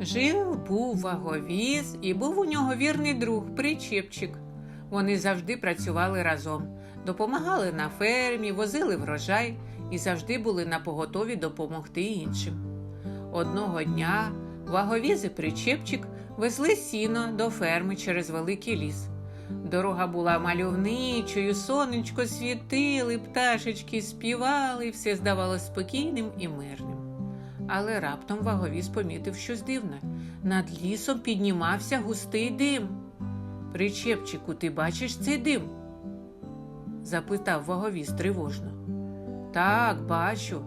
Жив був ваговіз, і був у нього вірний друг, причепчик. Вони завжди працювали разом, допомагали на фермі, возили врожай і завжди були на поготові допомогти іншим. Одного дня ваговіз і причепчик везли сіно до ферми через великий ліс. Дорога була мальовничою, сонечко світили, пташечки співали, все здавалось спокійним і мирним. Але раптом ваговіз помітив щось дивне. Над лісом піднімався густий дим. Причепчику, ти бачиш цей дим? запитав ваговіз тривожно. Так, бачу.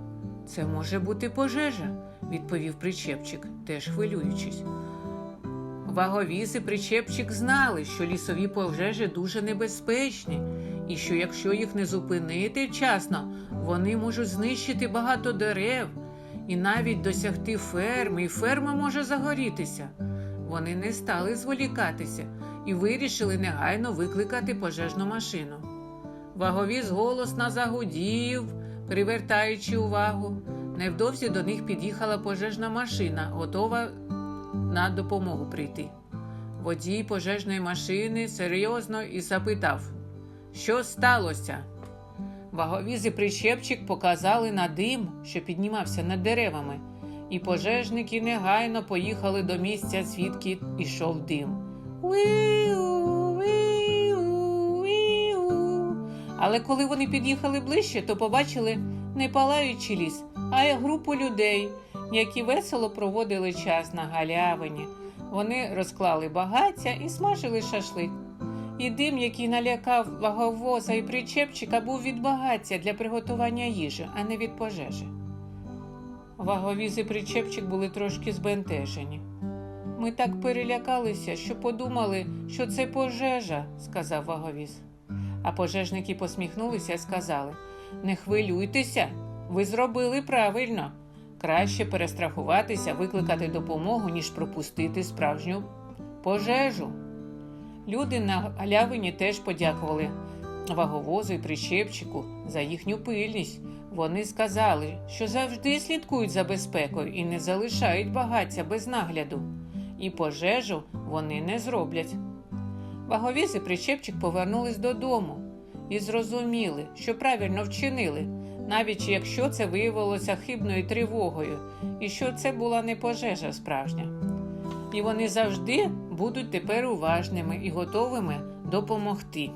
Це може бути пожежа, відповів причепчик, теж хвилюючись. Ваговіз і причепчик знали, що лісові пожежі дуже небезпечні, і що якщо їх не зупинити вчасно, вони можуть знищити багато дерев і навіть досягти ферми, і ферма може загорітися. Вони не стали зволікатися і вирішили негайно викликати пожежну машину. Ваговіз голосно загудів, привертаючи увагу. Невдовзі до них під'їхала пожежна машина, готова на допомогу прийти. Водій пожежної машини серйозно і запитав, що сталося. Ваговіз і прищепчик показали на дим, що піднімався над деревами, і пожежники негайно поїхали до місця, звідки йшов дим. Уіу. Але коли вони під'їхали ближче, то побачили не палаючий ліс, а й групу людей, які весело проводили час на галявині. Вони розклали багаття і смажили шашлик. І дим, який налякав ваговоза і причепчика, був від багаття для приготування їжі, а не від пожежі. Ваговіз і причепчик були трошки збентежені. Ми так перелякалися, що подумали, що це пожежа, сказав ваговіз. А пожежники посміхнулися і сказали: Не хвилюйтеся, ви зробили правильно. Краще перестрахуватися, викликати допомогу, ніж пропустити справжню пожежу. Люди на галявині теж подякували ваговозу і прищепчику за їхню пильність. Вони сказали, що завжди слідкують за безпекою і не залишають багаття без нагляду, і пожежу вони не зроблять. Ваговіз і прищепчик повернулись додому і зрозуміли, що правильно вчинили, навіть якщо це виявилося хибною тривогою, і що це була не пожежа справжня. І вони завжди будуть тепер уважними і готовими допомогти.